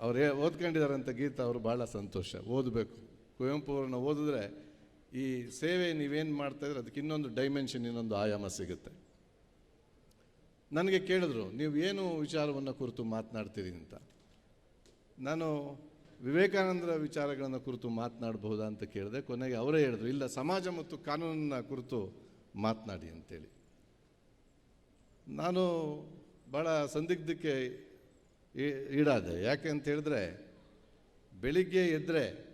ಅವ್ರು ಓದ್ಕೊಂಡಿದ್ದಾರಂತ ಗೀತ ಅವರು ಭಾಳ ಸಂತೋಷ. ಓದಬೇಕು. ಕುವೆಂಪು ಅವ್ರನ್ನ ಓದಿದ್ರೆ ಈ ಸೇವೆ ನೀವೇನು ಮಾಡ್ತಾಯಿದ್ರೆ ಅದಕ್ಕೆ ಇನ್ನೊಂದು ಡೈಮೆನ್ಷನ್ ಇನ್ನೊಂದು ಆಯಾಮ ಸಿಗುತ್ತೆ. ನನಗೆ ಕೇಳಿದ್ರು, ನೀವು ಏನು ವಿಚಾರವನ್ನು ಕುರಿತು ಮಾತನಾಡ್ತೀರಿ ಅಂತ. ನಾನು ವಿವೇಕಾನಂದರ ವಿಚಾರಗಳನ್ನು ಕುರಿತು ಮಾತನಾಡಬಹುದಾ ಅಂತ ಕೇಳಿದೆ. ಕೊನೆಗೆ ಅವರೇ ಹೇಳಿದ್ರು, ಇಲ್ಲ, ಸಮಾಜ ಮತ್ತು ಕಾನೂನನ್ನ ಕುರಿತು ಮಾತನಾಡಿ ಅಂತೇಳಿ. ನಾನು ಭಾಳ ಸಂದಿಗ್ಧಕ್ಕೆ ಈಡಾದೆ. ಯಾಕೆ ಅಂತ ಹೇಳಿದ್ರೆ, ಬೆಳಿಗ್ಗೆ ಎದ್ದರೆ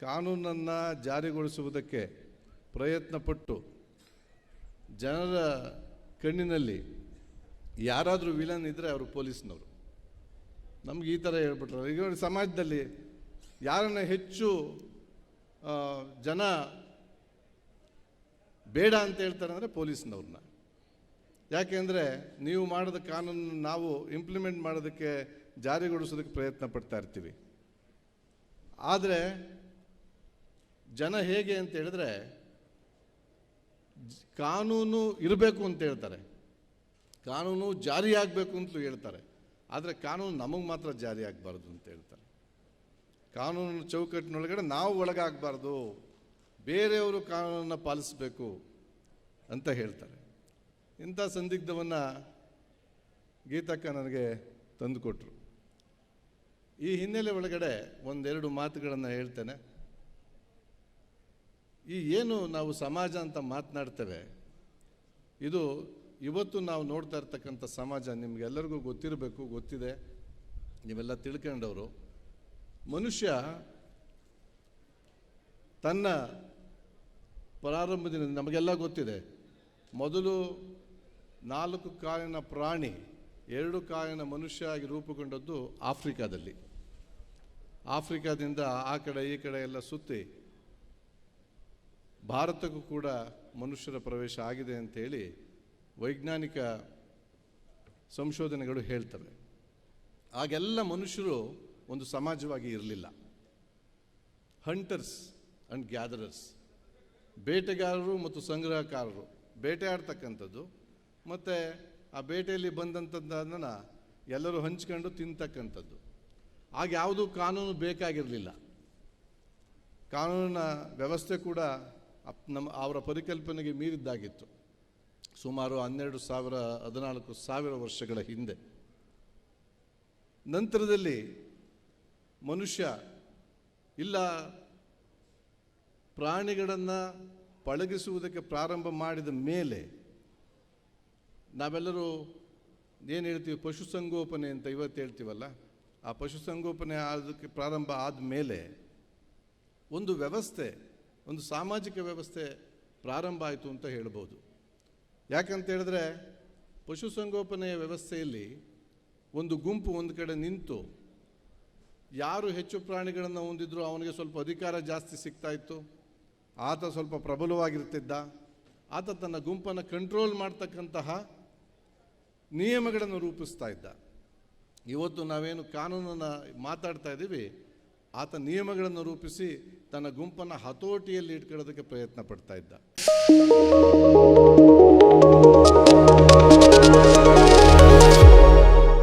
ಕಾನೂನನ್ನು ಜಾರಿಗೊಳಿಸುವುದಕ್ಕೆ ಪ್ರಯತ್ನಪಟ್ಟು ಜನರ ಕಣ್ಣಿನಲ್ಲಿ ಯಾರಾದರೂ ವಿಲನ್ ಇದ್ದರೆ ಅವರು ಪೊಲೀಸ್ನವರು. ನಮ್ಗೆ ಈ ಥರ ಹೇಳ್ಬಿಟ್ರು. ಈಗ ಸಮಾಜದಲ್ಲಿ ಯಾರನ್ನ ಹೆಚ್ಚು ಜನ ಬೇಡ ಅಂತ ಹೇಳ್ತಾರೆ ಅಂದರೆ ಪೊಲೀಸ್ನವ್ರನ್ನ. ಯಾಕೆಂದರೆ ನೀವು ಮಾಡಿದ ಕಾನೂನನ್ನು ನಾವು ಇಂಪ್ಲಿಮೆಂಟ್ ಮಾಡೋದಕ್ಕೆ ಜಾರಿಗೊಳಿಸೋದಕ್ಕೆ ಪ್ರಯತ್ನ ಪಡ್ತಾ ಇರ್ತೀವಿ. ಆದರೆ ಜನ ಹೇಗೆ ಅಂತ ಹೇಳಿದ್ರೆ ಕಾನೂನು ಇರಬೇಕು ಅಂತ ಹೇಳ್ತಾರೆ. ಕಾನೂನು ಜಾರಿಯಾಗಬೇಕು ಅಂತಲೂ ಹೇಳ್ತಾರೆ. ಆದರೆ ಕಾನೂನು ನಮಗೆ ಮಾತ್ರ ಜಾರಿ ಆಗಬಾರ್ದು ಅಂತ ಹೇಳ್ತಾರೆ. ಕಾನೂನು ಚೌಕಟ್ಟಿನೊಳಗಡೆ ನಾವು ಒಳಗಾಗಬಾರ್ದು. ಬೇರೆಯವರು ಕಾನೂನನ್ನು ಪಾಲಿಸಬೇಕು ಅಂತ ಹೇಳ್ತಾರೆ. ಇಂಥ ಸಂದಿಗ್ಧವನ್ನು ಗೀತಕ್ಕ ನನಗೆ ತಂದುಕೊಟ್ರು. ಈ ಹಿನ್ನೆಲೆ ಒಳಗಡೆ ಒಂದೆರಡು ಮಾತುಗಳನ್ನು ಹೇಳ್ತೇನೆ. ಈ ಏನು ನಾವು ಸಮಾಜ ಅಂತ ಮಾತನಾಡ್ತೇವೆ, ಇದು ಇವತ್ತು ನಾವು ನೋಡ್ತಾ ಇರ್ತಕ್ಕಂಥ ಸಮಾಜ ನಿಮಗೆಲ್ಲರಿಗೂ ಗೊತ್ತಿರಬೇಕು, ಗೊತ್ತಿದೆ. ನೀವೆಲ್ಲ ತಿಳ್ಕೊಂಡವರು. ಮನುಷ್ಯ ತನ್ನ ಪ್ರಾರಂಭದಿಂದ ನಮಗೆಲ್ಲ ಗೊತ್ತಿದೆ. ಮೊದಲು ನಾಲ್ಕು ಕಾಲಿನ ಪ್ರಾಣಿ ಎರಡು ಕಾಲಿನ ಮನುಷ್ಯ ಆಗಿ ರೂಪುಗೊಂಡದ್ದು ಆಫ್ರಿಕಾದಲ್ಲಿ. ಆಫ್ರಿಕಾದಿಂದ ಆ ಕಡೆ ಈ ಕಡೆ ಎಲ್ಲ ಸುತ್ತಿ ಭಾರತಕ್ಕೂ ಕೂಡ ಮನುಷ್ಯರ ಪ್ರವೇಶ ಆಗಿದೆ ಅಂಥೇಳಿ ವೈಜ್ಞಾನಿಕ ಸಂಶೋಧನೆಗಳು ಹೇಳ್ತವೆ. ಆಗೆಲ್ಲ ಮನುಷ್ಯರು ಒಂದು ಸಮಾಜವಾಗಿ ಇರಲಿಲ್ಲ. ಹಂಟರ್ಸ್ ಆ್ಯಂಡ್ ಗ್ಯಾದರರ್ಸ್ ಬೇಟೆಗಾರರು ಮತ್ತು ಸಂಗ್ರಹಕಾರರು. ಬೇಟೆಯಾಡ್ತಕ್ಕಂಥದ್ದು ಮತ್ತು ಆ ಬೇಟೆಯಲ್ಲಿ ಬಂದಂಥದ್ದನ್ನು ಎಲ್ಲರೂ ಹಂಚ್ಕೊಂಡು ತಿಂತಕ್ಕಂಥದ್ದು. ಆಗ ಯಾವುದೂ ಕಾನೂನು ಬೇಕಾಗಿರಲಿಲ್ಲ. ಕಾನೂನಿನ ವ್ಯವಸ್ಥೆ ಕೂಡ ನಮ್ಮ ಅವರ ಪರಿಕಲ್ಪನೆಗೆ ಮೀರಿದ್ದಾಗಿತ್ತು. ಸುಮಾರು ಹನ್ನೆರಡು ಸಾವಿರ, ಹದಿನಾಲ್ಕು ಸಾವಿರ ವರ್ಷಗಳ ಹಿಂದೆ. ನಂತರದಲ್ಲಿ ಮನುಷ್ಯ ಇಲ್ಲ ಪ್ರಾಣಿಗಳನ್ನು ಪಳಗಿಸುವುದಕ್ಕೆ ಪ್ರಾರಂಭ ಮಾಡಿದ ಮೇಲೆ ನಾವೆಲ್ಲರೂ ಏನು ಹೇಳ್ತೀವಿ, ಪಶುಸಂಗೋಪನೆ ಅಂತ ಇವತ್ತು ಹೇಳ್ತೀವಲ್ಲ, ಆ ಪಶುಸಂಗೋಪನೆ ಆದಕ್ಕೆ ಪ್ರಾರಂಭ ಆದಮೇಲೆ ಒಂದು ವ್ಯವಸ್ಥೆ, ಒಂದು ಸಾಮಾಜಿಕ ವ್ಯವಸ್ಥೆ ಪ್ರಾರಂಭ ಆಯಿತು ಅಂತ ಹೇಳ್ಬೋದು. ಯಾಕಂತ ಹೇಳಿದ್ರೆ, ಪಶುಸಂಗೋಪನೆಯ ವ್ಯವಸ್ಥೆಯಲ್ಲಿ ಒಂದು ಗುಂಪು ಒಂದು ಕಡೆ ನಿಂತು ಯಾರು ಹೆಚ್ಚು ಪ್ರಾಣಿಗಳನ್ನು ಹೊಂದಿದ್ರು ಅವನಿಗೆ ಸ್ವಲ್ಪ ಅಧಿಕಾರ ಜಾಸ್ತಿ ಸಿಗ್ತಾ ಇತ್ತು, ಆತ ಸ್ವಲ್ಪ ಪ್ರಬಲವಾಗಿರ್ತಿದ್ದ, ಆತ ತನ್ನ ಗುಂಪನ್ನು ಕಂಟ್ರೋಲ್ ಮಾಡ್ತಕ್ಕಂತಹ ನಿಯಮಗಳನ್ನು ರೂಪಿಸ್ತಾ ಇದ್ದ. ಇವತ್ತು ನಾವೇನು ಕಾನೂನನ್ನು ಮಾತಾಡ್ತಾ ಇದ್ದೀವಿ, ಆತ ನಿಯಮಗಳನ್ನು ರೂಪಿಸಿ ತನ್ನ ಗುಂಪನ್ನು ಹತೋಟಿಯಲ್ಲಿ ಇಟ್ಕೊಳ್ಳೋದಕ್ಕೆ ಪ್ರಯತ್ನ ಪಡ್ತಾ ಇದ್ದ.